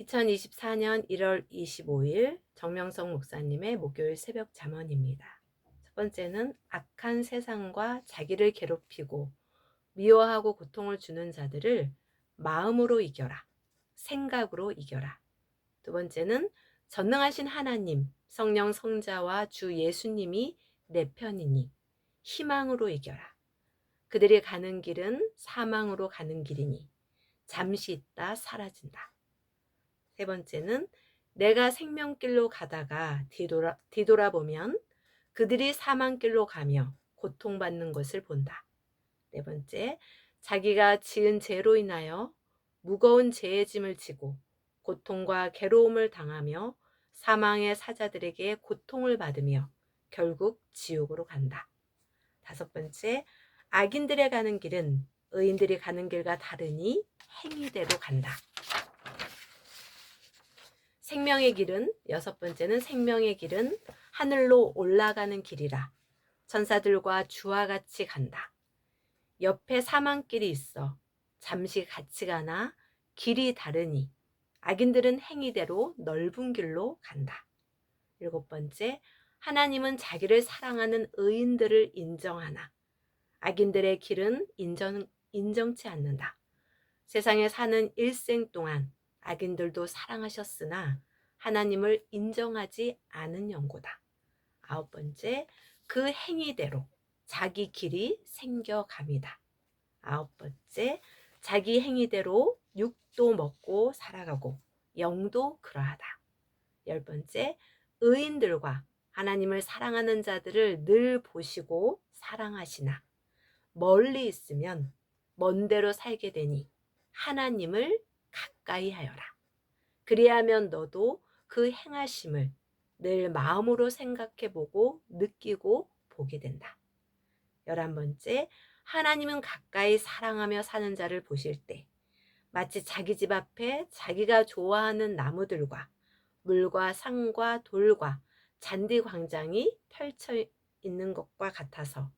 2024년 1월 25일 정명성 목사님의 목요일 새벽 잠언입니다. 첫 번째는 악한 세상과 자기를 괴롭히고 미워하고 고통을 주는 자들을 마음으로 이겨라. 생각으로 이겨라. 두 번째는 전능하신 하나님, 성령 성자와 주 예수님이 내 편이니 희망으로 이겨라. 그들이 가는 길은 사망으로 가는 길이니 잠시 있다 사라진다. 세 번째는 내가 생명길로 가다가 뒤돌아, 뒤돌아보면 그들이 사망길로 가며 고통받는 것을 본다. 네 번째, 자기가 지은 죄로 인하여 무거운 죄의 짐을 지고 고통과 괴로움을 당하며 사망의 사자들에게 고통을 받으며 결국 지옥으로 간다. 다섯 번째, 악인들의 가는 길은 의인들이 가는 길과 다르니 행위대로 간다. 생명의 길은 여섯 번째는 생명의 길은 하늘로 올라가는 길이라 천사들과 주와 같이 간다. 옆에 사망길이 있어 잠시 같이 가나 길이 다르니 악인들은 행위대로 넓은 길로 간다. 일곱 번째, 하나님은 자기를 사랑하는 의인들을 인정하나 악인들의 길은 인정, 인정치 않는다. 세상에 사는 일생 동안 악인들도 사랑하셨으나 하나님을 인정하지 않은 연고다. 아홉 번째, 그 행위대로 자기 길이 생겨갑니다. 아홉 번째, 자기 행위대로 육도 먹고 살아가고 영도 그러하다. 열 번째, 의인들과 하나님을 사랑하는 자들을 늘 보시고 사랑하시나 멀리 있으면 먼 데로 살게 되니 하나님을 가까이 하여라. 그리하면 너도 그 행하심을 늘 마음으로 생각해 보고 느끼고 보게 된다. 열한 번째, 하나님은 가까이 사랑하며 사는 자를 보실 때 마치 자기 집 앞에 자기가 좋아하는 나무들과 물과 산과 돌과 잔디 광장이 펼쳐 있는 것과 같아서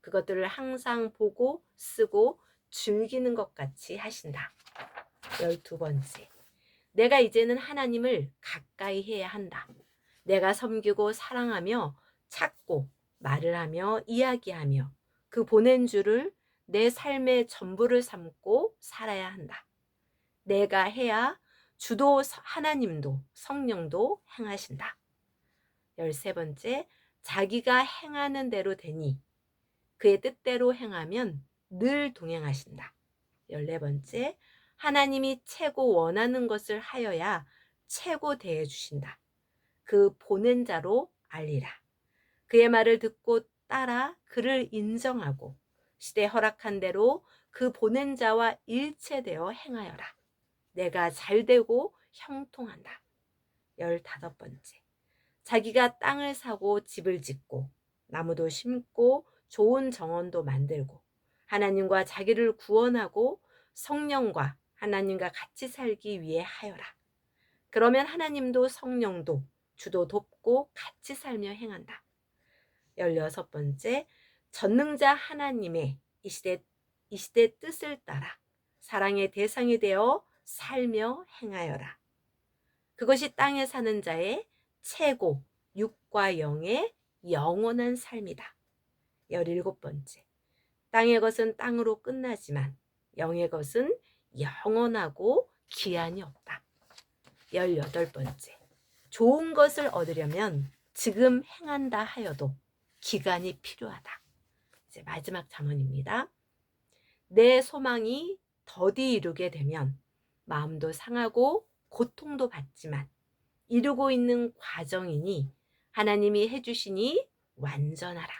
그것들을 항상 보고 쓰고 즐기는 것 같이 하신다. 열두 번째. 내가 이제는 하나님을 가까이 해야 한다. 내가 섬기고 사랑하며 찾고 말을 하며 이야기하며 그 보낸 줄을 내 삶의 전부를 삼고 살아야 한다. 내가 해야 주도 하나님도 성령도 행하신다. 열세 번째, 자기가 행하는 대로 되니 그의 뜻대로 행하면 늘 동행하신다. 열네 번째, 하나님이 최고 원하는 것을 하여야 최고 대해 주신다. 그 보낸 자로 알리라. 그의 말을 듣고 따라 그를 인정하고 시대 허락한 대로 그 보낸 자와 일체되어 행하여라. 내가 잘 되고 형통한다. 열다섯 번째. 자기가 땅을 사고 집을 짓고 나무도 심고 좋은 정원도 만들고 하나님과 자기를 구원하고 성령과 하나님과 같이 살기 위해 하여라. 그러면 하나님도 성령도 주도 돕고 같이 살며 행한다. 열여섯 번째, 전능자 하나님의 이 시대, 이 시대 뜻을 따라 사랑의 대상이 되어 살며 행하여라. 그것이 땅에 사는 자의 최고 육과 영의 영원한 삶이다. 열일곱 번째. 땅의 것은 땅으로 끝나지만 영의 것은 영원하고 기한이 없다. 열여덟 번째. 좋은 것을 얻으려면 지금 행한다 하여도 기간이 필요하다. 이제 마지막 잠언입니다. 내 소망이 더디 이루게 되면 마음도 상하고 고통도 받지만 이루고 있는 과정이니 하나님이 해주시니 완전하라.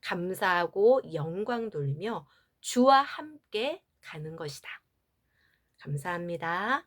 감사하고 영광 돌리며 주와 함께 가는 것이다. 감사합니다.